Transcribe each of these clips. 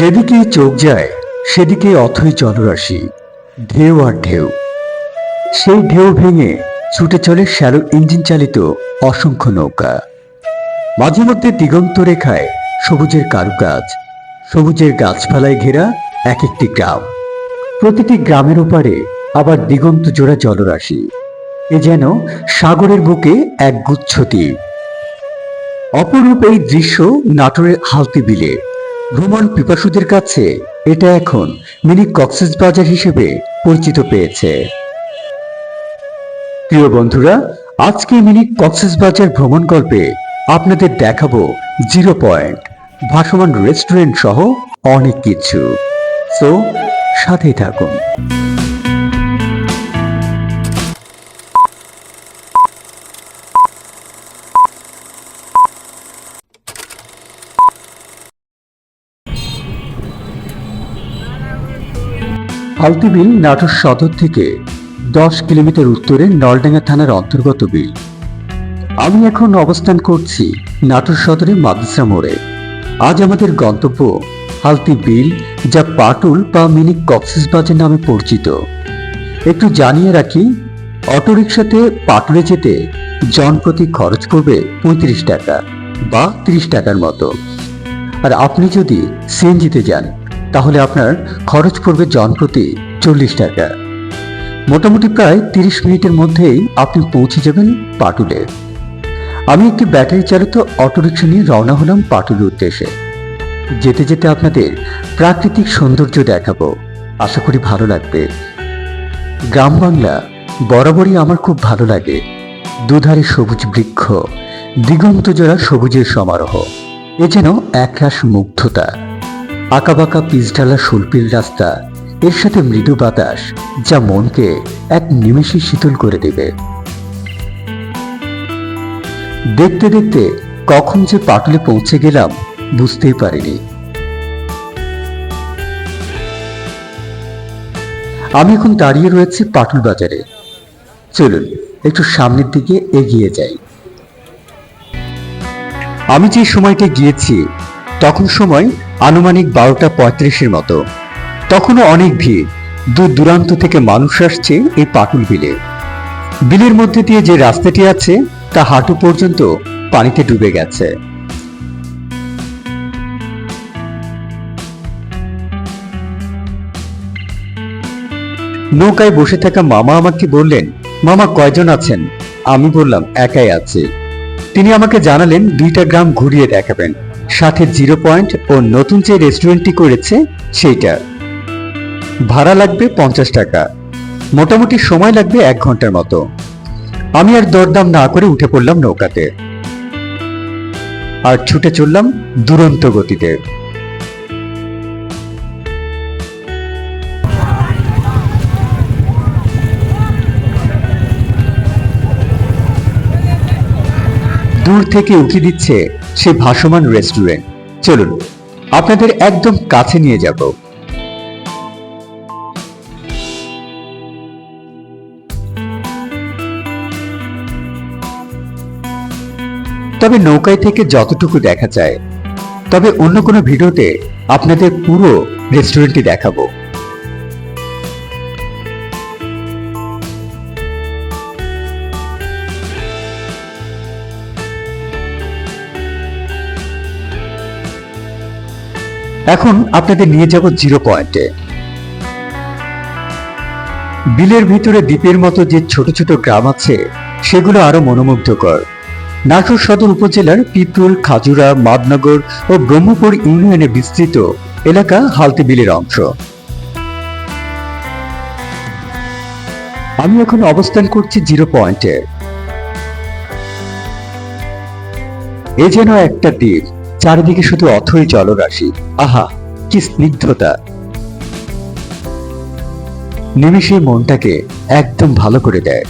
যেদিকে চোখ যায়, সেদিকে অথই জলরাশি ঢেউ আর ঢেউ। সেই ঢেউ ভেঙে ছুটে চলে শ্যালো ইঞ্জিন চালিত অসংখ্য নৌকা। মাঝে মধ্যে দিগন্ত রেখায় সবুজের কারুকাজ, সবুজের গাছপালায় ঘেরা এক একটি গ্রাম। প্রতিটি গ্রামের ওপারে আবার দিগন্ত জোড়া জলরাশি। এ যেন সাগরের বুকে এক গুচ্ছ দ্বীপ। অপরূপ এই দৃশ্য নাটোরের হালতি বিলে। ভ্রমণ পিপাসুদের কাছে এটা এখন মিনি কক্সেস বাজার হিসেবে পরিচিত পেয়েছে। প্রিয় বন্ধুরা, আজকে মিনি কক্সেস বাজার ভ্রমণ গল্পে আপনাদের দেখাবো জিরো পয়েন্ট, ভাসমান রেস্টুরেন্ট সহ অনেক কিছু। সো সাথেই থাকুন। হালতি বিল নাটোর সদর থেকে দশ কিলোমিটার উত্তরে নলডাঙ্গা থানার অন্তর্গত বিল। আমি এখন অবস্থান করছি নাটোর সদরে মাদ্রাসা মোড়ে। আজ আমাদের গন্তব্য হালতি বিল যা পাটুল বা মিনি কক্সিস বাজার নামে পরিচিত। একটু জানিয়ে রাখি, অটোরিকশাতে পাটুলে যেতে জনপ্রতি খরচ পড়বে পঁয়ত্রিশ টাকা বা তিরিশ টাকার মতো। আর আপনি যদি সিএনজিতে যান তাহলে আপনার খরচ পড়বে জনপ্রতি চল্লিশ টাকা। মোটামুটি প্রায় তিরিশ মিনিটের মধ্যেই আপনি পৌঁছে যাবেন পাটুলে। আমি একটি ব্যাটারি চালিত অটোরিকশা নিয়ে রওনা হলাম পাটুলের উদ্দেশ্যে। যেতে যেতে আপনাদের প্রাকৃতিক সৌন্দর্য দেখাবো। আশা করি ভালো লাগবে। গ্রাম বাংলা, বরাবরই আমার খুব ভালো লাগে। দুধারে সবুজ বৃক্ষ, দিগন্ত জোড়া সবুজের সমারোহ। এ যেন একরাশ মুগ্ধতা। আঁকাবাঁকা পিচঢালা সুলপিল রাস্তা, এর সাথে মৃদু বাতাস, যা মনকে এক নিমেষে শীতল করে দেবে। দেখতে দেখতে কখন যে পাটুলে পৌঁছে গেলাম, বুঝতেই পারিনি। আমি এখন দাঁড়িয়ে রয়েছি পাটুল বাজারে। চলুন, একটু সামনের দিকে এগিয়ে যাই। আমি যে সময়টা গিয়েছি, তখন সময় আনুমানিক বারোটা পঁয়ত্রিশের মতো। তখনও অনেক ভিড়। দূর দূরান্ত থেকে মানুষ আসছে এই পাটুল বিলে। বিলের মধ্যে দিয়ে যে রাস্তাটি আছে, তা হাঁটু পর্যন্ত পানিতে ডুবে গেছে। নৌকায় বসে থাকা মামা আমাকে বললেন, মামা, কয়জন আছেন? আমি বললাম, একাই আছি। তিনি আমাকে জানালেন, দুইটা গ্রাম ঘুরিয়ে দেখাবেন। সাথে জিরো পয়েন্ট ও নতুন যে রেস্টুরেন্টটি করেছে, সেইটা। ভাড়া লাগবে পঞ্চাশ টাকা। মোটামুটি সময় লাগবে এক ঘণ্টার মতো। আমি আর দরদাম না করে উঠে পড়লাম নৌকাতে। আর ছুটে চললাম দুরন্ত গতিতে। দূর থেকে উকি দিচ্ছে সে ভাসমান রেস্টুরেন্ট চলুন, আপনাদের একদম কাছে নিয়ে যাব। তবে নৌকায় থেকে যতটুকু দেখা যায়, তবে অন্য কোনো ভিডিওতে আপনাদের পুরো রেস্টুরেন্টটি দেখাবো। এখন আপনাদের নিয়ে যাব জিরো পয়েন্টে। বিলের ভিতরে দ্বীপের মতো যে ছোট ছোট গ্রাম আছে, সেগুলো আরও মনোমুগ্ধকর। নাটোর সদর উপজেলার পিপুল, খাজুরা, মাদনগর ও ব্রহ্মপুর ইউনিয়নে বিস্তৃত এলাকা হালতি বিলের অংশ। আমি এখন অবস্থান করছি জিরো পয়েন্টে। এ যেন একটা দ্বীপ। চারিদিকে শুধু অথই জলরাশি। আহা, কি স্নিগ্ধতা। নিমিষে মনটাকে একদম ভালো করে দেয়।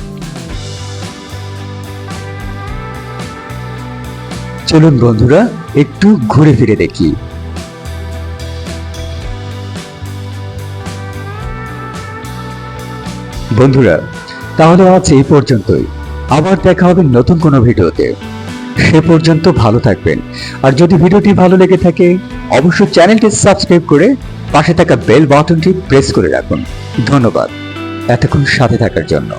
চলুন বন্ধুরা, একটু ঘুরে ফিরে দেখি। বন্ধুরা, তাহলে আজ এই পর্যন্তই। আবার দেখা হবে নতুন কোনো ভিডিওতে। সে পর্যন্ত ভালো থাকবেন। আর যদি ভিডিওটি ভালো লেগে থাকে, অবশ্যই চ্যানেলটি সাবস্ক্রাইব করে পাশে থাকা বেল বাটনটি প্রেস করে রাখুন। ধন্যবাদ। এতক্ষণ সাথে থাকার জন্য।